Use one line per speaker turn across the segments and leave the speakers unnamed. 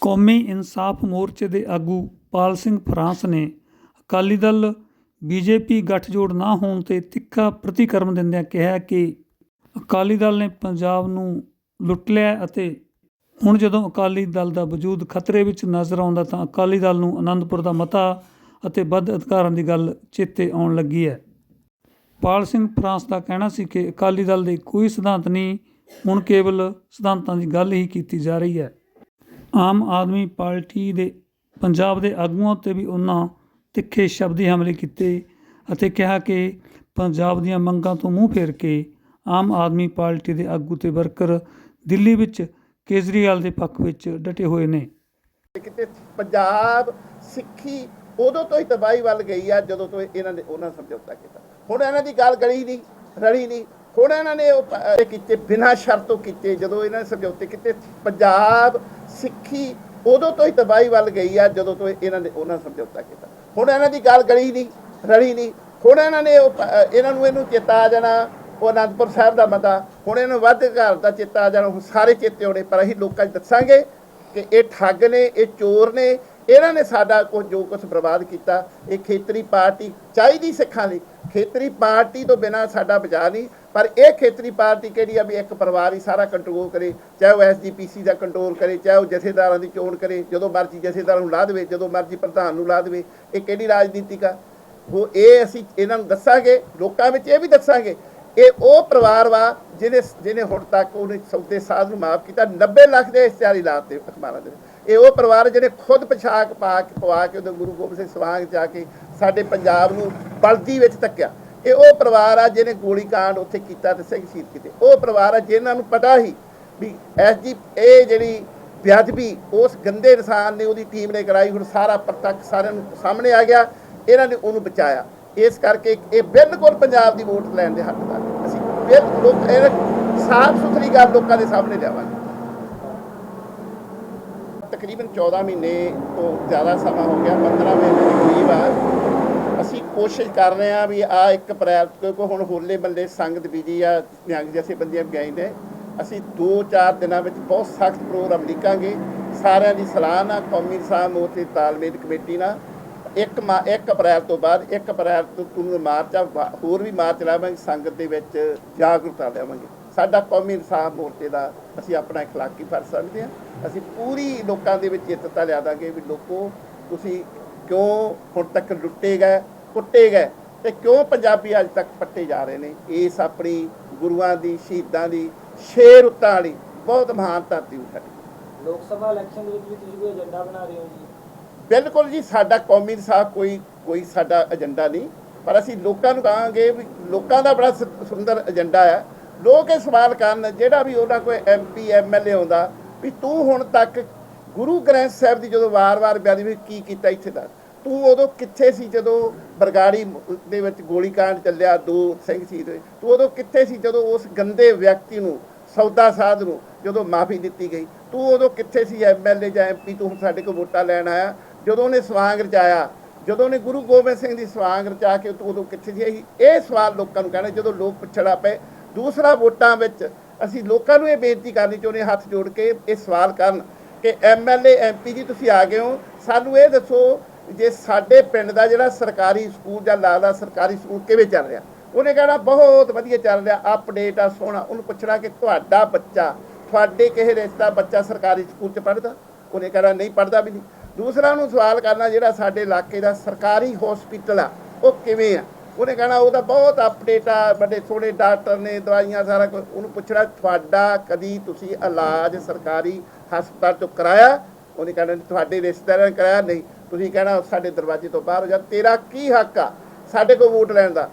ਕੌਮੀ ਇਨਸਾਫ ਮੋਰਚੇ ਦੇ ਆਗੂ ਪਾਲ ਸਿੰਘ ਫਰਾਂਸ ਨੇ ਅਕਾਲੀ ਦਲ, ਬੀਜੇਪੀ ਗੱਠਜੋੜ ਨਾ ਹੋਣ ਤੇ ਤਿੱਖਾ ਪ੍ਰਤੀਕਰਮ ਦਿੰਦਿਆਂ ਕਿਹਾ ਕਿ ਅਕਾਲੀ ਦਲ ਨੇ ਪੰਜਾਬ ਨੂੰ ਲੁੱਟ ਲਿਆ ਅਤੇ ਹੁਣ ਜਦੋਂ ਅਕਾਲੀ ਦਲ ਦਾ ਵਜੂਦ ਖਤਰੇ ਵਿੱਚ ਨਜ਼ਰ ਆਉਂਦਾ ਤਾਂ ਅਕਾਲੀ ਦਲ ਨੂੰ ਆਨੰਦਪੁਰ ਦਾ ਮਤਾ ਅਤੇ ਵੱਧ ਅਧਿਕਾਰਾਂ ਦੀ ਗੱਲ ਚੇਤੇ ਆਉਣ ਲੱਗੀ ਹੈ। ਪਾਲ ਸਿੰਘ ਫਰਾਂਸ ਦਾ ਕਹਿਣਾ ਸੀ ਕਿ ਅਕਾਲੀ ਦਲ ਦੇ ਕੋਈ ਸਿਧਾਂਤ ਨਹੀਂ, ਹੁਣ ਕੇਵਲ ਸਿਧਾਂਤਾਂ ਦੀ ਗੱਲ ਹੀ ਕੀਤੀ ਜਾ ਰਹੀ ਹੈ। ਆਮ ਆਦਮੀ ਪਾਰਟੀ ਦੇ ਪੰਜਾਬ ਦੇ ਆਗੂਆਂ ਤੇ ਵੀ ਉਹਨਾਂ ਤਿੱਖੇ ਸ਼ਬਦੀ ਹਮਲੇ ਕੀਤੇ ਅਤੇ ਕਿਹਾ ਕਿ ਪੰਜਾਬ ਦੀਆਂ ਮੰਗਾਂ ਤੋਂ ਮੂੰਹ ਫੇਰ ਕੇ ਆਮ ਆਦਮੀ ਪਾਰਟੀ ਦੇ ਆਗੂ ਤੇ ਵਰਕਰ ਦਿੱਲੀ ਵਿੱਚ ਕੇਜਰੀਵਾਲ ਦੇ ਪੱਖ ਵਿੱਚ ਡਟੇ ਹੋਏ ਨੇ।
ਕਿਤੇ ਪੰਜਾਬ ਸਿੱਖੀ ਉਦੋਂ ਤੋਂ ਹੀ ਤਬਾਹੀ ਵੱਲ ਗਈ ਆ ਜਦੋਂ ਤੋਂ ਇਹਨਾਂ ਨੇ ਉਹਨਾਂ ਸਮਝੌਤਾ ਕੀਤਾ। ਹੁਣ ਇਹਨਾਂ ਦੀ ਗੱਲ ਗਲੀ ਨਹੀਂ, ਰਲੀ ਨਹੀਂ। ਹੁਣ ਇਹਨਾਂ ਨੇ ਉਹ ਪ- ਇਹ ਕੀਤੇ, ਬਿਨਾਂ ਸ਼ਰਤ ਤੋਂ ਕੀਤੇ, ਜਦੋਂ ਇਹਨਾਂ ਨੇ ਸਮਝੌਤੇ ਕੀਤੇ, ਪੰਜਾਬ ਸਿੱਖੀ ਉਦੋਂ ਤੋਂ ਹੀ ਤਬਾਹੀ ਵੱਲ ਗਈ ਆ, ਜਦੋਂ ਤੋਂ ਇਹਨਾਂ ਨੇ ਉਹਨਾਂ ਸਮਝੌਤਾ ਕੀਤਾ। ਹੁਣ ਇਹਨਾਂ ਦੀ ਗੱਲ ਗਲੀ ਨਹੀਂ ਰਲੀ ਨਹੀਂ ਹੁਣ ਇਹਨਾਂ ਨੇ ਉਹ ਪ- ਇਹਨਾਂ ਨੂੰ ਇਹਨੂੰ ਚੇਤਾ ਆ ਜਾਣਾ, ਉਹ ਅਨੰਦਪੁਰ ਸਾਹਿਬ ਦਾ ਮਤਾ ਹੁਣ ਇਹਨੂੰ ਵੱਧ ਘਰ ਦਾ ਚੇਤਾ ਆ ਜਾਣਾ, ਹੁਣ ਸਾਰੇ ਚੇਤੇ ਹੋਣੇ ਪਰ ਅਸੀਂ ਲੋਕਾਂ 'ਚ ਦੱਸਾਂਗੇ ਕਿ ਇਹ ਠੱਗ ਨੇ, ਇਹ ਚੋਰ ਨੇ। ਇਹਨਾਂ ਨੇ ਸਾਡਾ ਕੁਝ ਜੋ ਕੁਝ ਬਰਬਾਦ ਕੀਤਾ, ਇਹ ਖੇਤਰੀ ਪਾਰਟੀ ਚਾਹੀਦੀ ਸਿੱਖਾਂ ਲਈ। ਖੇਤਰੀ ਪਾਰਟੀ ਤੋਂ ਬਿਨਾ ਸਾਡਾ ਬਚਾ ਨਹੀਂ। ਪਰ ਇਹ ਖੇਤਰੀ ਪਾਰਟੀ ਕਿਹੜੀ ਆ ਵੀ ਇੱਕ ਪਰਿਵਾਰ ਹੀ ਸਾਰਾ ਕੰਟਰੋਲ ਕਰੇ, ਚਾਹੇ ਉਹ ਐਸਜੀਪੀਸੀ ਦਾ ਕੰਟਰੋਲ ਕਰੇ, ਚਾਹੇ ਉਹ ਜਥੇਦਾਰਾਂ ਦੀ ਚੋਣ ਕਰੇ, ਜਦੋਂ ਮਰਜ਼ੀ ਜਥੇਦਾਰਾਂ ਨੂੰ ਲਾ ਦੇਵੇ, ਜਦੋਂ ਮਰਜ਼ੀ ਪ੍ਰਧਾਨ ਨੂੰ ਲਾ ਦੇਵੇ, ਇਹ ਕਿਹੜੀ ਰਾਜਨੀਤਿਕ ਆ? ਉਹ ਇਹ ਅਸੀਂ ਇਹਨਾਂ ਨੂੰ ਦੱਸਾਂਗੇ, ਲੋਕਾਂ ਵਿੱਚ ਇਹ ਵੀ ਦੱਸਾਂਗੇ, ਇਹ ਉਹ ਪਰਿਵਾਰ ਵਾ ਜਿਹਨੇ ਜਿਹਨੇ ਹੁਣ ਤੱਕ ਉਹਨੇ ਸੌਦੇ ਸਾਧ ਨੂੰ ਮਾਫ ਕੀਤਾ 90 ਲੱਖ ਦੇ ਇਸ਼ਤਿਹਾਰੀ ਲਾਤੇ ਅਖਬਾਰਾਂ ਦੇ ਇਹ ਉਹ ਪਰਿਵਾਰ ਜਿਹਨੇ ਖੁਦ ਪਛਾਕ ਪਾ ਕੇ, ਪਵਾ ਕੇ ਉਹਦੇ ਗੁਰੂ ਗੋਬਿੰਦ ਸਿੰਘ ਸਵਾਂਗ ਜਾ ਕੇ ਸਾਡੇ ਪੰਜਾਬ ਨੂੰ ਬਲਦੀ ਵਿੱਚ ਤੱਕਿਆ ਇਹ ਉਹ ਪਰਿਵਾਰ ਆ ਜਿਹਨੇ ਗੋਲੀ ਉੱਥੇ ਕੀਤਾ ਤੇ ਸਿੰਘ ਸ਼ਹੀਦ ਕੀਤੇ। ਉਹ ਪਰਿਵਾਰ ਆ ਜਿਹਨਾਂ ਨੂੰ ਪਤਾ ਹੀ ਵੀ ਐਸਜੀ ਇਹ ਜਿਹੜੀ ਬੇਅਦਬੀ, ਉਸ ਗੰਦੇ ਇਨਸਾਨ ਨੇ ਉਹਦੀ ਟੀਮ ਨੇ ਕਰਾਈ, ਹੁਣ ਸਾਰਾ ਪ੍ਰਤੱਖ ਸਾਰਿਆਂ ਨੂੰ ਸਾਹਮਣੇ ਆ ਗਿਆ, ਇਹਨਾਂ ਨੇ ਉਹਨੂੰ ਬਚਾਇਆ। ਇਸ ਕਰਕੇ ਇਹ ਬਿਲਕੁਲ ਪੰਜਾਬ ਦੀ ਵੋਟ ਲੈਣ ਦੇ ਹੱਕਦਾਰ ਨੇ। ਅਸੀਂ ਲੋਕ, ਇਹ ਸਾਫ਼ ਸੁਥਰੀ ਗੱਲ ਲੋਕਾਂ ਦੇ ਸਾਹਮਣੇ ਲਿਆਵਾਂਗੇ। ਤਕਰੀਬਨ 14 ਮਹੀਨੇ ਤੋਂ ਜ਼ਿਆਦਾ ਸਮਾਂ ਹੋ ਗਿਆ 15 ਮਹੀਨੇ ਦੇ ਕਰੀਬ ਆ। ਅਸੀਂ ਕੋਸ਼ਿਸ਼ ਕਰ ਰਹੇ ਆ ਵੀ ਆ ਇੱਕ ਅਪ੍ਰੈਲ ਕਿਉਂਕਿ ਹੁਣ ਹੋਲੇ ਮੱਲੇ ਸੰਗਤ ਬੀਜੀ ਆ ਨਿਹੰਗ ਜੈਸੇ ਬੰਦੀਆਂ ਗਏ ਨੇ ਅਸੀਂ 2-4 ਦਿਨਾਂ ਵਿੱਚ ਬਹੁਤ ਸਖਤ ਪ੍ਰੋਗਰਾਮ ਲਿਖਾਂਗੇ ਸਾਰਿਆਂ ਦੀ ਸਲਾਹ ਨਾਲ ਕੌਮੀ ਸਾਹਿਬ ਮੋਰਚੇ ਤਾਲਮੇਲ ਕਮੇਟੀ ਨਾਲ ਇੱਕ ਮਾ 1 ਅਪ੍ਰੈਲ ਤੋਂ ਬਾਅਦ 1 ਅਪ੍ਰੈਲ ਤੋਂ ਤੁਹਾਨੂੰ ਮਾਰਚ ਆ, ਵਾ- ਹੋਰ ਵੀ ਮਾਰਚ ਲਾਵਾਂਗੇ ਸੰਗਤ ਦੇ ਵਿੱਚ ਜਾਗਰੂਕਤਾ ਲਿਆਵਾਂਗੇ ਸਾਡਾ ਕੌਮੀ ਇਨਸਾਫ ਮੋਰਚੇ ਦਾ ਅਸੀਂ ਆਪਣਾ اخلاقی ਫਰਜ਼ ਸਮਝਦੇ ਹਾਂ ਅਸੀਂ ਪੂਰੀ ਲੋਕਾਂ ਦੇ ਵਿੱਚ ਚੇਤਤਾ ਲਿਆ ਦਾਂਗੇ ਵੀ ਲੋਕੋ ਤੁਸੀਂ ਕਿਉਂ ਹੁਣ ਤੱਕ ਲੁੱਟੇ ਗਏ ਕੁੱਟੇ ਗਏ ਤੇ ਕਿਉਂ ਪੰਜਾਬੀ ਅੱਜ ਤੱਕ ਪੱਟੇ ਜਾ ਰਹੇ ਨੇ? ਇਸ ਆਪਣੀ ਗੁਰੂਆਂ ਦੀ ਸ਼ਹੀਦਾਂ ਦੀ ਸ਼ੇਰ ਉੱਤਾਂ ਵਾਲੀ ਬਹੁਤ ਮਹਾਨ ਧਰਤੀ ਉਠਾਈ
ਲੋਕ ਸਭਾ ਇਲੈਕਸ਼ਨ ਦੇ ਵਿੱਚ ਵੀ ਤੁਸੀਂ ਕੋਈ ਏਜੰਡਾ ਬਣਾ ਰਹੇ ਹੋ ਜੀ?
ਬਿਲਕੁਲ ਜੀ ਸਾਡਾ ਕੌਮੀ ਇਨਸਾਫ ਕੋਈ ਕੋਈ ਸਾਡਾ ਏਜੰਡਾ ਨਹੀਂ। ਪਰ ਅਸੀਂ ਲੋਕਾਂ ਨੂੰ ਕਹਾਂਗੇ ਵੀ ਲੋਕਾਂ ਦਾ ਬੜਾ ਸੁੰਦਰ ਏਜੰਡਾ ਹੈ ਲੋਕ ਇਹ ਸਵਾਲ ਕਰਨ ਜਿਹੜਾ ਵੀ ਉਹਨਾਂ ਕੋਈ ਐਮਪੀ ਐਮਐਲਏ ਆਉਂਦਾ ਵੀ ਤੂੰ ਹੁਣ ਤੱਕ ਗੁਰੂ ਗ੍ਰੰਥ ਸਾਹਿਬ ਦੀ ਜਦੋਂ ਵਾਰ-ਵਾਰ ਬਿਆਨੀ ਵੀ ਕੀ ਕੀਤਾ ਇੱਥੇ ਦਾ ਤੂੰ ਉਦੋਂ ਕਿੱਥੇ ਸੀ ਜਦੋਂ ਬਰਗਾੜੀ ਦੇ ਵਿੱਚ ਗੋਲੀकांड ਚੱਲਿਆ, ਦੋ ਸਿੰਘ ਸ਼ਹੀਦ ਹੋਏ? ਤੂੰ ਉਦੋਂ ਕਿੱਥੇ ਸੀ ਜਦੋਂ ਉਸ ਗੰਦੇ ਵਿਅਕਤੀ ਨੂੰ, ਸੌਦਾ ਸਾਧ ਨੂੰ ਜਦੋਂ ਮਾਫੀ ਦਿੱਤੀ ਗਈ? ਤੂੰ ਉਦੋਂ ਕਿੱਥੇ ਸੀ ਐਮਐਲਏ ਜਾਂ ਐਮਪੀ ਤੂੰ ਹੁਣ ਸਾਡੇ ਕੋਲ ਵੋਟਾਂ ਲੈਣ ਆਇਆ। ਜਦੋਂ ਉਹਨੇ ਸਵਾਂਗ ਰਚਾਇਆ, ਜਦੋਂ ਉਹਨੇ ਗੁਰੂ ਗੋਬਿੰਦ ਸਿੰਘ ਦੀ ਸਵਾਂਗ ਰਚਾ ਕੇ ਤੂੰ ਉਦੋਂ ਕਿੱਥੇ ਸੀ? ਅਸੀਂ ਇਹ ਸਵਾਲ ਲੋਕਾਂ ਨੂੰ ਕਹਿਣਾ, ਜਦੋਂ ਲੋਕ ਪੁੱਛੜਾ ਪਏ, ਦੂਸਰਾ ਵੋਟਾਂ ਵਿੱਚ ਅਸੀਂ ਲੋਕਾਂ ਨੂੰ ਇਹ ਬੇਨਤੀ ਕਰਨੀ ਚਾਹੁੰਦੇ ਹੱਥ ਜੋੜ ਕੇ ਇਹ ਸਵਾਲ ਕਰਨ ਕਿ ਐਮਐਲਏ ਐਮਪੀ ਜੀ ਤੁਸੀਂ ਆ ਗਏ ਹੋ, ਸਾਨੂੰ ਇਹ ਦੱਸੋ ਜੇ ਸਾਡੇ ਪਿੰਡ ਦਾ ਜਿਹੜਾ ਸਰਕਾਰੀ ਸਕੂਲ ਜਾਂ ਲੱਗਦਾ ਸਰਕਾਰੀ ਸਕੂਲ ਕਿਵੇਂ ਚੱਲ ਰਿਹਾ? ਉਹਨੇ ਕਹਿਣਾ ਬਹੁਤ ਵਧੀਆ ਚੱਲ ਰਿਹਾ ਅਪਡੇਟ ਆ, ਸੋਹਣਾ। ਉਹਨੂੰ ਪੁੱਛਣਾ ਕਿ ਤੁਹਾਡਾ ਬੱਚਾ, ਤੁਹਾਡੇ ਕਿਸੇ ਰਿਸ਼ਤਾ ਬੱਚਾ ਸਰਕਾਰੀ ਸਕੂਲ 'ਚ ਪੜ੍ਹਦਾ? ਉਹਨੇ ਕਹਿਣਾ ਨਹੀਂ, ਪੜ੍ਹਦਾ ਵੀ ਨਹੀਂ। ਦੂਸਰਾ ਉਹਨੂੰ ਸਵਾਲ ਕਰਨਾ, ਜਿਹੜਾ ਸਾਡੇ ਇਲਾਕੇ ਦਾ ਸਰਕਾਰੀ ਹਸਪੀਟਲ ਆ, ਉਹ ਕਿਵੇਂ ਆ? ਉਹਨੇ ਕਹਿਣਾ ਉਹਦਾ ਬਹੁਤ ਅਪਡੇਟ ਆ, ਵੱਡੇ ਸੋਹਣੇ ਡਾਕਟਰ ਨੇ, ਦਵਾਈਆਂ ਸਾਰਾ ਕੁਝ ਉਹਨੂੰ ਪੁੱਛਣਾ, ਤੁਹਾਡਾ ਕਦੀ ਤੁਸੀਂ ਇਲਾਜ ਸਰਕਾਰੀ ਹਸਪਤਾਲ ਤੋਂ ਕਰਾਇਆ? ਉਹਨੇ ਕਹਿਣਾ, ਤੁਹਾਡੇ ਰਿਸ਼ਤੇਦਾਰਾਂ ਨੇ ਕਰਾਇਆ? ਨਹੀਂ। ਤੁਸੀਂ ਕਹਿਣਾ ਸਾਡੇ ਦਰਵਾਜ਼ੇ ਤੋਂ ਬਾਹਰ ਹੋ ਜਾ, ਤੇਰਾ ਕੀ ਹੱਕ ਆ ਸਾਡੇ ਕੋਲ ਵੋਟ ਲੈਣ ਦਾ?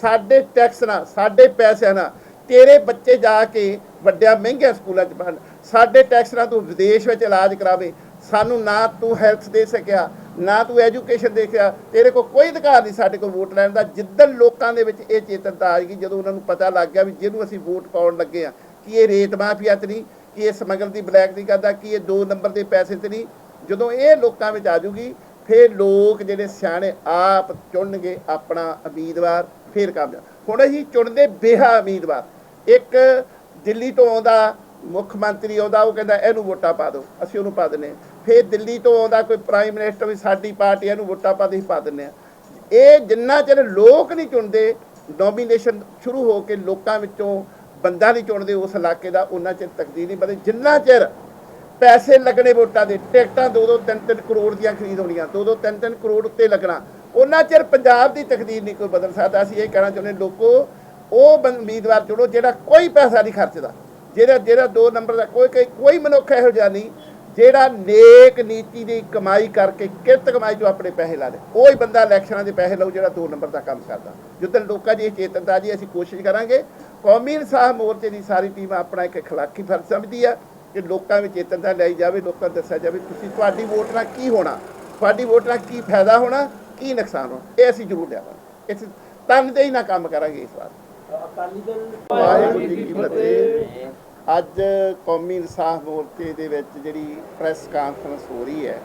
ਸਾਡੇ ਟੈਕਸ ਨਾਲ, ਸਾਡੇ ਪੈਸਿਆਂ ਨਾਲ, ਤੇਰੇ ਬੱਚੇ ਜਾ ਕੇ ਵੱਡਿਆਂ ਮਹਿੰਗਿਆਂ ਸਕੂਲਾਂ 'ਚ ਪੜ੍ਹਨ। ਸਾਡੇ ਟੈਕਸ ਨਾਲ ਤੂੰ ਵਿਦੇਸ਼ ਵਿੱਚ ਇਲਾਜ ਕਰਾਵੇ। ਸਾਨੂੰ ਨਾ ਤੂੰ ਹੈਲਥ ਦੇ ਸਕਿਆ, ਨਾ ਤੂੰ ਐਜੂਕੇਸ਼ਨ ਦੇਖਿਆ ਤੇਰੇ ਕੋਲ ਕੋਈ ਅਧਿਕਾਰ ਨਹੀਂ ਸਾਡੇ ਕੋਲ ਵੋਟ ਲੈਣ ਦਾ। ਜਿੱਦਣ ਲੋਕਾਂ ਦੇ ਵਿੱਚ ਇਹ ਚੇਤਨਤਾ ਆ ਗਈ ਜਦੋਂ ਉਹਨਾਂ ਨੂੰ ਪਤਾ ਲੱਗ ਗਿਆ ਵੀ ਜਿਹਨੂੰ ਅਸੀਂ ਵੋਟ ਪਾਉਣ ਲੱਗੇ ਆ ਕਿ ਇਹ ਰੇਤ ਮਾਫੀਆ ਤੇ ਨਹੀਂ, ਕਿ ਇਹ ਸਮਗਲ ਦੀ ਬਲੈਕ ਨਹੀਂ ਕਰਦਾ, ਕਿ ਇਹ ਦੋ ਨੰਬਰ ਦੇ ਪੈਸੇ ਤੇ ਨਹੀਂ ਜਦੋਂ ਇਹ ਲੋਕਾਂ ਵਿੱਚ ਆ ਜੂਗੀ, ਫਿਰ ਲੋਕ ਜਿਹੜੇ ਸਿਆਣੇ ਆਪ ਚੁਣਨਗੇ ਆਪਣਾ ਉਮੀਦਵਾਰ, ਫਿਰ ਕਾਮਯਾਬ। ਹੁਣ ਅਸੀਂ ਚੁਣਦੇ ਬੇਹਾ ਉਮੀਦਵਾਰ। ਇੱਕ ਦਿੱਲੀ ਤੋਂ ਆਉਂਦਾ ਮੁੱਖ ਮੰਤਰੀ ਆਉਂਦਾ ਉਹ ਕਹਿੰਦਾ, ਇਹਨੂੰ ਵੋਟਾਂ ਪਾ ਦਿਓ। ਅਸੀਂ ਉਹਨੂੰ ਪਾ ਦਿੰਦੇ ਹਾਂ। ਫਿਰ ਦਿੱਲੀ ਤੋਂ ਆਉਂਦਾ ਕੋਈ ਪ੍ਰਾਈਮ ਮਿਨਿਸਟਰ ਵੀ ਸਾਡੀ ਪਾਰਟੀ ਇਹਨੂੰ ਵੋਟਾਂ ਪਾ ਦੇ ਅਸੀਂ ਪਾ ਦਿੰਦੇ ਹਾਂ। ਇਹ ਜਿੰਨਾ ਚਿਰ ਲੋਕ ਨਹੀਂ ਚੁਣਦੇ ਨੋਮੀਨੇਸ਼ਨ ਸ਼ੁਰੂ ਹੋ ਕੇ ਲੋਕਾਂ ਵਿੱਚੋਂ ਬੰਦਾ ਨਹੀਂ ਚੁਣਦੇ ਉਸ ਇਲਾਕੇ ਦਾ, ਉਹਨਾਂ ਚਿਰ ਤਕਦੀਰ ਨਹੀਂ ਬਦਲਦੀ ਜਿੰਨਾ ਚਿਰ ਪੈਸੇ ਲੱਗਣੇ ਵੋਟਾਂ ਦੇ ਟਿਕਟਾਂ 2-2 3-3 ਕਰੋੜ ਦੀਆਂ ਖਰੀਦ ਹੋਣੀਆਂ 2-2 3-3 ਕਰੋੜ ਉੱਤੇ ਲੱਗਣਾ ਉਹਨਾਂ ਚਿਰ ਪੰਜਾਬ ਦੀ ਤਕਦੀਰ ਨਹੀਂ ਕੋਈ ਬਦਲ ਸਕਦਾ ਅਸੀਂ ਇਹ ਕਹਿਣਾ ਚਾਹੁੰਦੇ ਲੋਕੋ ਉਹ ਬੰ- ਉਮੀਦਵਾਰ ਚੁਣੋ ਜਿਹੜਾ ਕੋਈ ਪੈਸਾ ਨਹੀਂ ਖਰਚਦਾ ਜਿਹੜਾ ਜਿਹੜਾ 2 ਨੰਬਰ ਦਾ ਕੋਈ ਕੋਈ- ਕੋਈ ਮਨੁੱਖ ਇਹੋ ਜਿਹਾ ਨਹੀਂ ਜਿਹੜਾ ਨੇਕ ਨੀਤੀ ਦੀ ਕਮਾਈ ਕਰਕੇ ਕਿਰਤ ਕਮਾਈ ਜੋ ਆਪਣੇ ਪੈਸੇ ਲਾ ਦੇ ਉਹ ਹੀ ਬੰਦਾ ਇਲੈਕਸ਼ਨਾਂ ਦੇ ਪੈਸੇ ਲਊ ਜਿਹੜਾ 2 ਨੰਬਰ ਦਾ ਕੰਮ ਕਰਦਾ ਜਦੋਂ ਲੋਕਾਂ ਦੀ ਇਹ ਚੇਤਨਤਾ ਜੀ ਅਸੀਂ ਕੋਸ਼ਿਸ਼ ਕਰਾਂਗੇ ਕੌਮੀ ਇਨਸਾਫ ਮੋਰਚੇ ਦੀ ਸਾਰੀ ਟੀਮ ਆਪਣਾ ਇੱਕ اخلاقی ਫਰਜ਼ ਸਮਝਦੀ ਆ ਕਿ ਲੋਕਾਂ ਵਿੱਚ ਚੇਤਨਤਾ ਲਈ ਜਾਵੇ ਲੋਕਾਂ ਨੂੰ ਦੱਸਿਆ ਜਾਵੇ ਤੁਸੀਂ ਤੁਹਾਡੀ ਵੋਟ ਨਾਲ ਕੀ ਹੋਣਾ? ਤੁਹਾਡੀ ਵੋਟ ਨਾਲ ਕੀ ਫਾਇਦਾ ਹੋਣਾ? ਕੀ ਨੁਕਸਾਨ ਹੋਣਾ? ਇਹ ਅਸੀਂ ਜ਼ਰੂਰ ਲਿਆਵਾਂਗੇ। ਇਸ ਤਨਦੇਹੀ ਨਾਲ ਕੰਮ ਕਰਾਂਗੇ ਇਸ ਵਾਰ।
ਅਕਾਲੀ ਦਲ
ਵਾਹਿਗੁਰੂ ਜੀ ਕੀ ਫਤਿਹ। ਅੱਜ ਕੌਮੀ ਇਨਸਾਫ ਮੋਰਚੇ ਦੇ ਵਿੱਚ ਜਿਹੜੀ ਪ੍ਰੈਸ ਕਾਨਫਰੰਸ ਹੋ ਰਹੀ ਹੈ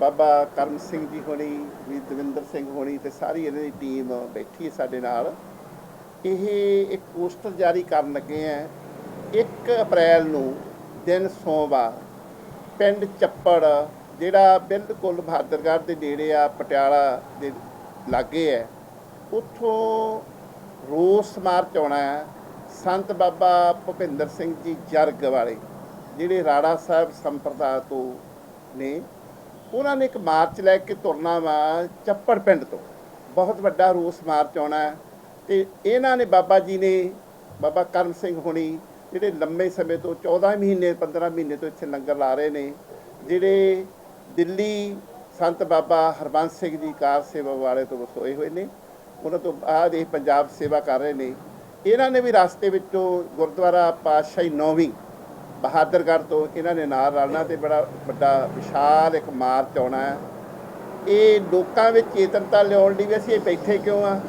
ਬਾਬਾ ਕਰਮ ਸਿੰਘ ਜੀ ਹੋਣੀ ਵੀ ਦਵਿੰਦਰ ਸਿੰਘ ਹੋਣੀ ਤੇ ਸਾਰੀ ਇਹਨਾਂ ਦੀ ਟੀਮ ਬੈਠੀ ਹੈ ਸਾਡੇ ਨਾਲ। ਇਹ ਇੱਕ ਪੋਸਟਰ ਜਾਰੀ ਕਰਨ ਲੱਗੇ ਆ 1 ਅਪ੍ਰੈਲ ਨੂੰ ਦਿਨ ਸੋਮਵਾਰ, ਪਿੰਡ ਚੱਪੜ, ਜਿਹੜਾ ਬਿਲਕੁਲ ਬਹਾਦਰਗੜ੍ਹ ਦੇ ਨੇੜੇ ਆ, ਪਟਿਆਲਾ ਦੇ ਲਾਗੇ ਹੈ, ਉੱਥੋਂ ਰੋਸ ਮਾਰਚ ਆਉਣਾ ਹੈ, ਸੰਤ ਬਾਬਾ ਭੁਪਿੰਦਰ ਸਿੰਘ ਜੀ ਜਰਗ ਵਾਲੇ, ਜਿਹੜੇ ਰਾੜਾ ਸਾਹਿਬ ਸੰਪਰਦਾ ਤੋਂ ਨੇ, ਉਹਨਾਂ ਨੇ ਇੱਕ ਮਾਰਚ ਲੈ ਕੇ ਤੁਰਨਾ ਵਾ ਚੱਪੜ ਪਿੰਡ ਤੋਂ। ਬਹੁਤ ਵੱਡਾ ਰੋਸ ਮਾਰਚ ਆਉਣਾ ਹੈ ਤੇ ਇਹਨਾਂ ਨੇ ਬਾਬਾ ਜੀ ਨੇ, ਬਾਬਾ ਕਰਮ ਸਿੰਘ ਹੋਣੀ ਜਿਹੜੇ ਲੰਮੇ ਸਮੇਂ ਤੋਂ 14 ਮਹੀਨੇ 15 ਮਹੀਨੇ ਤੋਂ ਇੱਥੇ ਲੰਗਰ ਲਾ ਰਹੇ ਨੇ, ਜਿਹੜੇ ਦਿੱਲੀ ਸੰਤ ਬਾਬਾ ਹਰਬੰਸ ਸਿੰਘ ਜੀ ਕਾਰ ਸੇਵਾ ਵਾਲੇ ਤੋਂ ਵਸੋਏ ਹੋਏ ਨੇ, ਉਹਨਾਂ ਤੋਂ ਬਾਅਦ ਇਹ ਪੰਜਾਬ ਸੇਵਾ ਕਰ ਰਹੇ ਨੇ। ਇਹਨਾਂ ਨੇ ਵੀ ਰਸਤੇ ਵਿੱਚੋਂ ਗੁਰਦੁਆਰਾ ਪਾਤਸ਼ਾਹੀ ਨੌਵੀਂ ਬਹਾਦਰਗੜ੍ਹ ਤੋਂ ਇਹਨਾਂ ਨੇ ਨਾਲ ਰਲਣਾ ਤੇ ਬੜਾ ਵੱਡਾ ਵਿਸ਼ਾਲ ਇੱਕ ਮਾਰਚ ਆਉਣਾ ਹੈ। ਇਹ ਲੋਕਾਂ ਵਿੱਚ ਚੇਤਨਤਾ ਲਿਆਉਣ ਲਈ ਵੀ ਅਸੀਂ ਇਹ ਬੈਠੇ ਕਿਉਂ ਆ?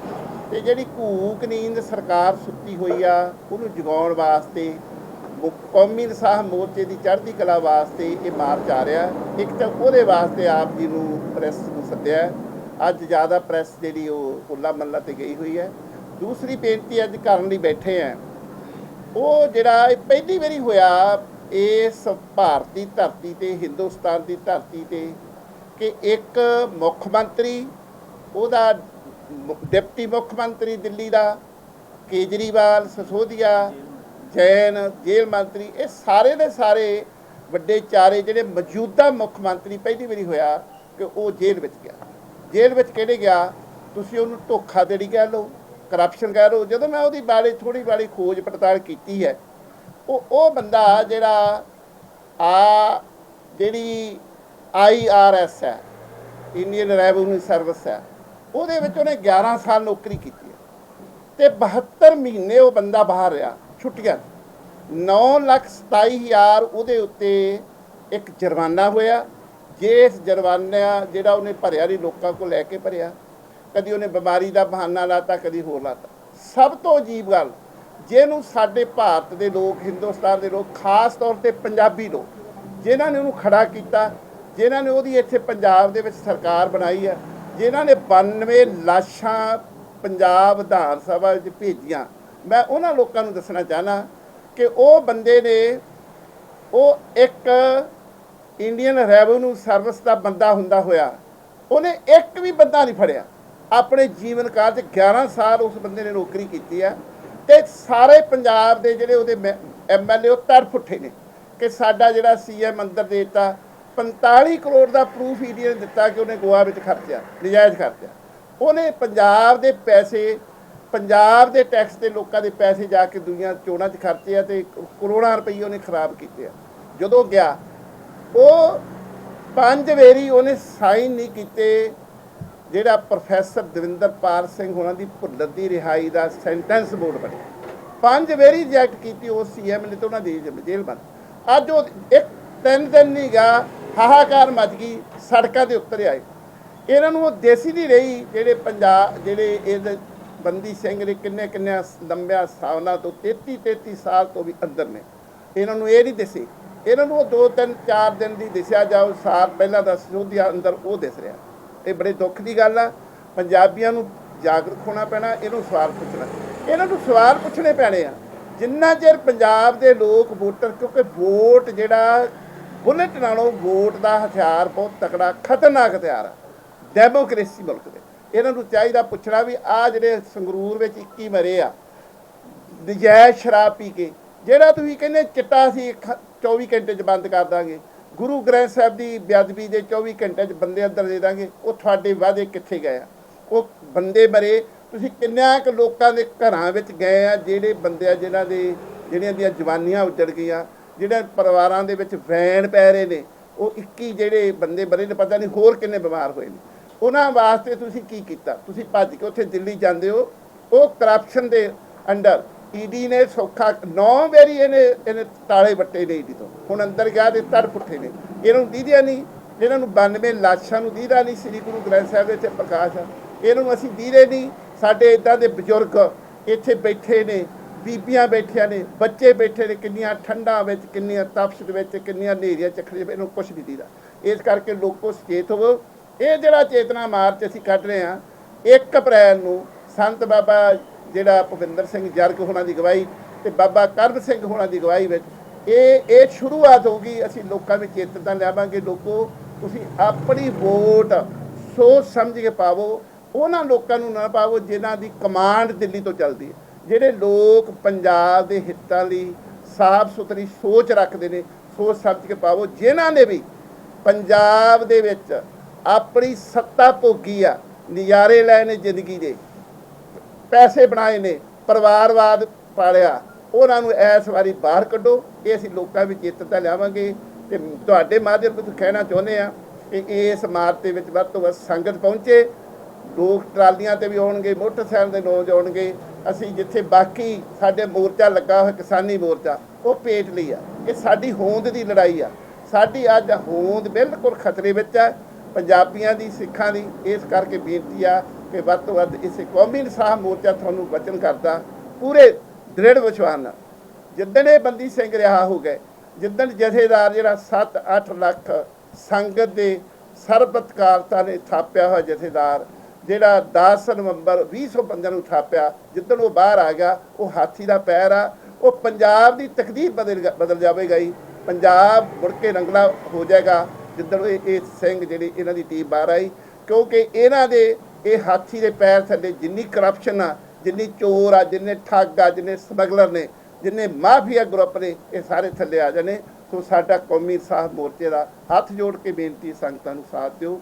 ਤੇ ਜਿਹੜੀ ਘੂਕ ਨੀਂਦ ਸਰਕਾਰ ਸੁੱਤੀ ਹੋਈ ਆ, ਉਹਨੂੰ ਜਗਾਉਣ ਵਾਸਤੇ ਮੁ- ਕੌਮੀ ਇਨਸਾਫ ਮੋਰਚੇ ਦੀ ਚੜ੍ਹਦੀ ਕਲਾ ਵਾਸਤੇ ਇਹ ਮਾਰਚ ਆ ਰਿਹਾ। ਇੱਕ ਤਾਂ ਉਹਦੇ ਵਾਸਤੇ ਆਪ ਜੀ ਨੂੰ ਪ੍ਰੈਸ ਨੂੰ ਸੱਦਿਆ। ਅੱਜ ਜ਼ਿਆਦਾ ਪ੍ਰੈਸ ਜਿਹੜੀ ਉਹ ਹੁੱਲਾ ਮੱਲਾ ਤੇ ਗਈ ਹੋਈ ਹੈ। ਦੂਸਰੀ ਬੇਨਤੀ ਅੱਜ ਕਰਨ ਲਈ ਬੈਠੇ ਆ। ਉਹ ਜਿਹੜਾ ਇਹ ਪਹਿਲੀ ਵਾਰੀ ਹੋਇਆ ਇਸ ਭਾਰਤੀ ਧਰਤੀ ਤੇ, ਹਿੰਦੁਸਤਾਨ ਦੀ ਧਰਤੀ ਤੇ ਕਿ ਇੱਕ ਮੁੱਖ ਮੰਤਰੀ ਉਹਦਾ ਡਿਪਟੀ ਮੁੱਖ ਮੰਤਰੀ ਦਿੱਲੀ ਦਾ, ਕੇਜਰੀਵਾਲ, ਸਸੋਦੀਆ, ਜੈਨ, ਜੇਲ੍ਹ ਮੰਤਰੀ, ਇਹ ਸਾਰੇ ਦੇ ਸਾਰੇ ਵੱਡੇ ਚਾਰੇ ਜਿਹੜੇ ਮੌਜੂਦਾ ਮੁੱਖ ਮੰਤਰੀ ਪਹਿਲੀ ਵਾਰੀ ਹੋਇਆ ਕਿ ਉਹ ਜੇਲ੍ਹ ਵਿੱਚ ਗਿਆ। ਜੇਲ੍ਹ ਵਿੱਚ ਕਿਹੜੇ ਗਿਆ? ਤੁਸੀਂ ਉਹਨੂੰ ਧੋਖਾ ਦੇੜੀ ਕਹਿ ਲਓ ਕਰਪਸ਼ਨ ਕਹਿ ਲਓ। ਜਦੋਂ ਮੈਂ ਉਹਦੀ ਬਾਰੇ ਥੋੜੀ ਬਾਰੀ ਖੋਜ ਪੜਤਾਲ ਕੀਤੀ ਹੈ, ਉਹ ਉਹ ਬੰਦਾ ਜਿਹੜਾ ਆ ਜਿਹੜੀ ਆਈਆਰਐਸ ਹੈ, ਇੰਡੀਅਨ ਰੈਵਨਿਊ ਸਰਵਿਸ ਹੈ ਉਹਦੇ ਵਿੱਚ ਉਹਨੇ 11 ਸਾਲ ਨੌਕਰੀ ਕੀਤੀ ਹੈ। ਤੇ 72 ਮਹੀਨੇ ਉਹ ਬੰਦਾ ਬਾਹਰ ਰਿਹਾ, ਛੁੱਟੀਆਂ 9 ਲੱਖ 27 ਹਜ਼ਾਰ ਉਹਦੇ ਉੱਤੇ ਇੱਕ ਜੁਰਮਾਨਾ ਹੋਇਆ। ਜਿਸ ਜੁਰਮਾਨਾ ਜਿਹੜਾ ਉਹਨੇ ਭਰਿਆ ਨਹੀਂ, ਲੋਕਾਂ ਕੋਲ ਲੈ ਕੇ ਭਰਿਆ, ਕਦੀ ਉਹਨੇ ਬਿਮਾਰੀ ਦਾ ਬਹਾਨਾ ਲਾਤਾ, ਕਦੀ ਹੋਰ ਲਾਤਾ। ਸਭ ਤੋਂ ਅਜੀਬ ਗੱਲ, ਜਿਹਨੂੰ ਸਾਡੇ ਭਾਰਤ ਦੇ ਲੋਕ, ਹਿੰਦੁਸਤਾਨ ਦੇ ਲੋਕ, ਖਾਸ ਤੌਰ ਤੇ ਪੰਜਾਬੀ ਲੋਕ ਜਿਨ੍ਹਾਂ ਨੇ ਉਹਨੂੰ ਖੜਾ ਕੀਤਾ ਜਿਨ੍ਹਾਂ ਨੇ ਉਹਦੀ ਇੱਥੇ ਪੰਜਾਬ ਦੇ ਵਿੱਚ ਸਰਕਾਰ ਬਣਾਈ ਹੈ ਜਿਨ੍ਹਾਂ ਨੇ 92 ਲਾਸ਼ਾਂ ਪੰਜਾਬ ਵਿਧਾਨ ਸਭਾ ਵਿੱਚ ਭੇਜੀਆਂ। ਮੈਂ ਉਹਨਾਂ ਲੋਕਾਂ ਨੂੰ ਦੱਸਣਾ ਚਾਹਨਾ ਕਿ ਉਹ ਬੰਦੇ ਨੇ, ਉਹ ਇੱਕ ਇੰਡੀਅਨ ਰੈਵਨਿਊ ਸਰਵਿਸ ਦਾ ਬੰਦਾ ਹੁੰਦਾ ਹੋਇਆ। ਉਹਨੇ ਇੱਕ ਵੀ ਬੰਦਾ ਨਹੀਂ ਫੜਿਆ। ਆਪਣੇ ਜੀਵਨ ਕਾਲ 'ਚ 11 ਸਾਲ ਉਸ ਬੰਦੇ ਨੇ ਨੌਕਰੀ ਕੀਤੀ ਆ ਤੇ ਸਾਰੇ ਪੰਜਾਬ ਦੇ ਜਿਹੜੇ ਉਹਦੇ ਐਮਐਲਏ ਉਹ ਤੜਫ ਉੱਠੇ ਨੇ ਕਿ ਸਾਡਾ ਜਿਹੜਾ ਸੀਐਮ ਅੰਦਰ ਦੇਤਾ 45 ਕਰੋੜ ਦਾ ਪ੍ਰੂਫ ਈਡੀ ਨੇ ਦਿੱਤਾ ਕਿ ਉਹਨੇ ਗੋਆ ਵਿੱਚ ਖਰਚਿਆ, ਨਜਾਇਜ਼ ਖਰਚਿਆ। ਉਹਨੇ ਪੰਜਾਬ ਦੇ ਪੈਸੇ, ਪੰਜਾਬ ਦੇ ਟੈਕਸ ਦੇ ਲੋਕਾਂ ਦੇ ਪੈਸੇ ਜਾ ਕੇ ਦੁਨੀਆ ਚੋਣਾਂ 'ਚ ਖਰਚੇ ਆ ਤੇ ਕਰੋੜਾਂ ਰੁਪਏ ਉਹਨੇ ਖਰਾਬ ਕੀਤੇ ਆ। ਜਦੋਂ ਗਿਆ, ਉਹ ਪੰਜ ਵੇਰੀ ਉਹਨੇ ਸਾਈਨ ਨਹੀਂ ਕੀਤੇ। ਜਿਹੜਾ ਪ੍ਰੋਫੈਸਰ ਦਵਿੰਦਰਪਾਲ ਸਿੰਘ ਹੋਣਾ ਦੀ ਭੁੱਲਰ ਦੀ ਰਿਹਾਈ ਦਾ ਸੈਂਟੈਂਸ ਬੋਰਡ ਬਣਿਆ। ਪੰਜ ਵੇਰੀ ਰਿਜੈਕਟ ਕੀਤੀ, ਉਹ ਸੀਐਮ ਨੇ ਤੇ ਉਹਨਾਂ ਦੀ ਜੇਲ੍ਹ ਬੰਦ ਅੱਜ ਉਹ ਇੱਕ ਤਿੰਨ ਦਿਨ ਨਹੀਂ ਗਿਆ ਹਾਹਾਕਾਰ ਮਚ ਗਈ, ਸੜਕਾਂ ਦੇ ਉੱਤਰ ਆਏ। ਇਹਨਾਂ ਨੂੰ ਉਹ ਦੇਸੀ ਨਹੀਂ ਰਹੀ, ਜਿਹੜੇ ਪੰਜਾਬ, ਜਿਹੜੇ ਇਹ ਬੰਦੀ ਸਿੰਘ ਨੇ ਕਿੰਨੇ ਕਿੰਨੇ ਲੰਬਿਆ ਸਾਲਾਂ ਤੋਂ 33 33 ਸਾਲ ਤੋਂ ਵੀ ਅੰਦਰ ਨੇ। ਇਹਨਾਂ ਨੂੰ ਇਹ ਨਹੀਂ ਦਿਸੀ। ਇਹਨਾਂ ਨੂੰ ਉਹ ਦੋ ਤਿੰਨ, ਚਾਰ ਦਿਨ ਦੀ ਦਿਸਿਆ ਜਾਓ ਸਾਲ ਪਹਿਲਾਂ ਦਾ ਸੋਧਿਆ ਅੰਦਰ ਉਹ ਦਿਸ ਰਿਹਾ। ਇਹ ਬੜੇ ਦੁੱਖ ਦੀ ਗੱਲ ਆ। ਪੰਜਾਬੀਆਂ ਨੂੰ ਜਾਗਰੂਕ ਹੋਣਾ ਪੈਣਾ, ਇਹਨੂੰ ਸਵਾਲ ਪੁੱਛਣਾ। ਇਹਨਾਂ ਨੂੰ ਸਵਾਲ ਪੁੱਛਣੇ ਪੈਣੇ ਆ। ਜਿੰਨਾ ਚਿਰ ਪੰਜਾਬ ਦੇ ਲੋਕ ਵੋਟਰ, ਕਿਉਂਕਿ ਵੋਟ ਜਿਹੜਾ ਬੁਲੇਟ ਨਾਲੋਂ ਵੋਟ ਦਾ ਹਥਿਆਰ ਬਹੁਤ ਤਕੜਾ, ਖਤਰਨਾਕ ਹਥਿਆਰ ਆ। ਡੈਮੋਕ੍ਰੇਸੀ ਮੁਲਕ ਦੇ। ਇਹਨਾਂ ਨੂੰ ਚਾਹੀਦਾ ਪੁੱਛਣਾ ਵੀ ਆ ਜਿਹੜੇ ਸੰਗਰੂਰ ਵਿੱਚ 21 ਮਰੇ ਆ, ਨਜਾਇਜ਼ ਸ਼ਰਾਬ ਪੀ ਕੇ, ਜਿਹੜਾ ਤੁਸੀਂ ਕਹਿੰਦੇ ਚਿੱਟਾ ਸੀ ਖ- 24 ਘੰਟੇ 'ਚ ਬੰਦ ਕਰ ਦਾਂਗੇ, ਗੁਰੂ ਗ੍ਰੰਥ ਸਾਹਿਬ ਦੀ ਬੇਅਦਬੀ ਦੇ 24 ਘੰਟੇ 'ਚ ਬੰਦੇ ਅੰਦਰ ਦੇ ਦਾਂਗੇ, ਉਹ ਤੁਹਾਡੇ ਵਾਅਦੇ ਕਿੱਥੇ ਗਏ ਆ? ਉਹ ਬੰਦੇ ਮਰੇ, ਤੁਸੀਂ ਕਿੰਨਿਆਂ ਕੁ ਲੋਕਾਂ ਦੇ ਘਰਾਂ ਵਿੱਚ ਗਏ ਆ, ਜਿਹੜੇ ਬੰਦੇ ਆ, ਜਿਨ੍ਹਾਂ ਦੇ, ਜਿਹੜੀਆਂ ਦੀਆਂ ਜਵਾਨੀਆਂ ਉੱਜੜ ਗਈਆਂ ਜਿਹੜੇ ਪਰਿਵਾਰਾਂ ਦੇ ਵਿੱਚ ਵੈਣ ਪੈ ਰਹੇ ਨੇ, ਉਹ 21 ਜਿਹੜੇ ਬੰਦੇ ਮਰੇ ਨੇ, ਪਤਾ ਨਹੀਂ ਹੋਰ ਕਿੰਨੇ ਬਿਮਾਰ ਹੋਏ ਨੇ। ਉਹਨਾਂ ਵਾਸਤੇ ਤੁਸੀਂ ਕੀ ਕੀਤਾ? ਤੁਸੀਂ ਭੱਜ ਕੇ ਉੱਥੇ ਦਿੱਲੀ ਜਾਂਦੇ ਹੋ। ਉਹ ਕਰਪਸ਼ਨ ਦੇ ਅੰਡਰ ਈਡੀ ਨੇ ਸੌਖਾ ਨੌ ਵਾਰੀ ਇਹਨੇ ਇਹਨੇ ਤਾਲੇ ਵੱਟੇ ਨੇ ਈਡੀ ਤੋਂ। ਹੁਣ ਅੰਦਰ ਗਿਆ ਤੇ ਤੜ ਪੁੱਠੇ ਨੇ। ਇਹਨਾਂ ਨੂੰ ਦੀਦਿਆ ਨਹੀਂ ਇਹਨਾਂ ਨੂੰ 92 ਲਾਸ਼ਾਂ ਨੂੰ ਦੀਦਾ ਨਹੀਂ, ਸ੍ਰੀ ਗੁਰੂ ਗ੍ਰੰਥ ਸਾਹਿਬ ਦੇ ਇੱਥੇ ਪ੍ਰਕਾਸ਼ ਆ। ਇਹਨਾਂ ਨੂੰ ਅਸੀਂ ਦੀਦੇ ਨਹੀਂ। ਸਾਡੇ ਇਦਾਂ ਦੇ ਬਜ਼ੁਰਗ ਇੱਥੇ ਬੈਠੇ ਨੇ। ਬੀਬੀਆਂ ਬੈਠੀਆਂ ਨੇ, ਬੱਚੇ ਬੈਠੇ ਨੇ, ਕਿੰਨੀਆਂ ਠੰਡਾਂ ਵਿੱਚ, ਕਿੰਨੀਆਂ ਤਪਸ਼ ਦੇ ਵਿੱਚ, ਕਿੰਨੀਆਂ ਹਨੇਰੀਆਂ ਚੱਖੜੀਆਂ ਇਹਨੂੰ ਕੁਝ ਨਹੀਂ ਦੀਦਾ। ਇਸ ਕਰਕੇ ਲੋਕੋ ਸੁਚੇਤ ਹੋਵੋ। ਇਹ ਜਿਹੜਾ ਚੇਤਨਾ ਮਾਰਚ ਅਸੀਂ ਕੱਢ ਰਹੇ ਹਾਂ 1 ਅਪ੍ਰੈਲ ਨੂੰ ਸੰਤ ਬਾਬਾ ਜਿਹੜਾ ਭੁਪਿੰਦਰ ਸਿੰਘ ਜਰਗ ਹੋਣਾ ਦੀ ਗਵਾਹੀ ਤੇ ਬਾਬਾ ਕਰਮ ਸਿੰਘ ਹੋਣਾ ਦੀ ਗਵਾਹੀ ਵਿੱਚ ਇਹ ਇਹ ਸ਼ੁਰੂਆਤ ਹੋਊਗੀ, ਅਸੀਂ ਲੋਕਾਂ ਵਿੱਚ ਚੇਤਨਾ ਲਿਆਵਾਂਗੇ। ਲੋਕੋ, ਤੁਸੀਂ ਆਪਣੀ ਵੋਟ ਸੋਚ ਸਮਝ ਕੇ ਪਾਵੋ। ਉਹਨਾਂ ਲੋਕਾਂ ਨੂੰ ਨਾ ਪਾਵੋ ਜਿਨ੍ਹਾਂ ਦੀ ਕਮਾਂਡ ਦਿੱਲੀ ਤੋਂ ਚੱਲਦੀ ਹੈ। ਜਿਹੜੇ ਲੋਕ ਪੰਜਾਬ ਦੇ ਹਿੱਤਾਂ ਲਈ ਸਾਫ਼ ਸੁਥਰੀ ਸੋਚ ਰੱਖਦੇ ਨੇ, ਸੋਚ ਸਮਝ ਕੇ ਪਾਵੋ, ਜਿਨ੍ਹਾਂ ਨੇ ਵੀ ਪੰਜਾਬ ਦੇ ਵਿੱਚ ਆਪਣੀ ਸੱਤਾ ਭੋਗੀ ਆ, ਨਜ਼ਾਰੇ ਲਏ ਨੇ ਜ਼ਿੰਦਗੀ ਦੇ, ਪੈਸੇ ਬਣਾਏ ਨੇ, ਪਰਿਵਾਰਵਾਦ ਪਾਲਿਆ, ਉਹਨਾਂ ਨੂੰ ਇਸ ਵਾਰੀ ਬਾਹਰ ਕੱਢੋ, ਇਹ ਅਸੀਂ ਲੋਕਾਂ ਵਿੱਚ ਚੇਤਨਤਾ ਲਿਆਵਾਂਗੇ, ਤੇ ਤੁਹਾਡੇ ਮਾਧਿਅਮ ਤੋਂ ਕਹਿਣਾ ਚਾਹੁੰਦੇ ਆ ਕਿ ਇਸ ਮਾਰਚ ਦੇ ਵਿੱਚ ਵੱਧ ਤੋਂ ਵੱਧ ਸੰਗਤ ਪਹੁੰਚੇ, ਲੋਕ ਟਰਾਲੀਆਂ ਤੇ ਵੀ ਆਉਣਗੇ, ਮੋਟਰਸਾਈਕਲ ਦੇ ਲੋਕ ਆਉਣਗੇ ਅਸੀਂ ਜਿੱਥੇ ਬਾਕੀ ਸਾਡੇ ਮੋਰਚਾ ਲੱਗਾ ਹੋਇਆ, ਕਿਸਾਨੀ ਮੋਰਚਾ, ਉਹ ਪੇਟ ਲਈ ਆ। ਇਹ ਸਾਡੀ ਹੋਂਦ ਦੀ ਲੜਾਈ ਆ। ਸਾਡੀ ਅੱਜ ਹੋਂਦ ਬਿਲਕੁਲ ਖਤਰੇ ਵਿੱਚ ਹੈ ਪੰਜਾਬੀਆਂ ਦੀ, ਸਿੱਖਾਂ ਦੀ ਇਸ ਕਰਕੇ ਬੇਨਤੀ ਆ ਕਿ ਵੱਧ ਤੋਂ ਵੱਧ ਇਸੇ ਕੌਮੀ ਇਨਸਾਫ ਮੋਰਚਾ ਤੁਹਾਨੂੰ ਵਚਨ ਕਰਦਾ। ਪੂਰੇ ਦ੍ਰਿੜ ਵਿਸ਼ਵਾਸ ਨਾਲ। ਜਿੱਦਣ ਇਹ ਬੰਦੀ ਸਿੰਘ ਰਿਹਾ ਹੋ ਗਏ ਜਿੱਦਣ ਜਥੇਦਾਰ ਜਿਹੜਾ 7-8 ਲੱਖ ਸੰਗਤ ਦੇ ਸਰਬਤਕਾਰਤਾ ਨੇ ਥਾਪਿਆ ਹੋਇਆ ਜਥੇਦਾਰ ਜਿਹੜਾ 10 ਨਵੰਬਰ 2015 ਨੂੰ ਥਾਪਿਆ, ਜਿੱਦਣ ਉਹ ਬਾਹਰ ਆ ਗਿਆ, ਉਹ ਹਾਥੀ ਦਾ ਪੈਰ ਆ, ਉਹ ਪੰਜਾਬ ਦੀ ਤਕਦੀਰ ਬਦਲ ਗ- ਬਦਲ ਜਾਵੇਗਾ ਹੀ ਪੰਜਾਬ ਮੁੜ ਕੇ ਰੰਗਲਾ ਹੋ ਜਾਏਗਾ, ਜਿੱਦਣ ਇਹ ਇਹ ਸਿੰਘ ਜਿਹੜੀ ਇਹਨਾਂ ਦੀ ਟੀਮ ਬਾਹਰ ਆਈ, ਕਿਉਂਕਿ ਇਹਨਾਂ ਦੇ, ਇਹ ਹਾਥੀ ਦੇ ਪੈਰ ਥੱਲੇ ਜਿੰਨੀ ਕਰਪਸ਼ਨ ਆ, ਜਿੰਨੀ ਚੋਰ ਆ, ਜਿੰਨੇ ਠੱਗ ਆ, ਜਿੰਨੇ ਸਮਗਲਰ ਨੇ, ਜਿੰਨੇ ਮਾਫੀਆ ਗਰੁੱਪ ਨੇ, ਇਹ ਸਾਰੇ ਥੱਲੇ ਆ ਜਾਣੇ। ਸੋ ਸਾਡਾ ਕੌਮੀ ਇਨਸਾਫ ਮੋਰਚੇ ਦਾ ਹੱਥ ਜੋੜ ਕੇ ਬੇਨਤੀ ਸੰਗਤਾਂ ਨੂੰ ਸਾਥ ਦਿਓ।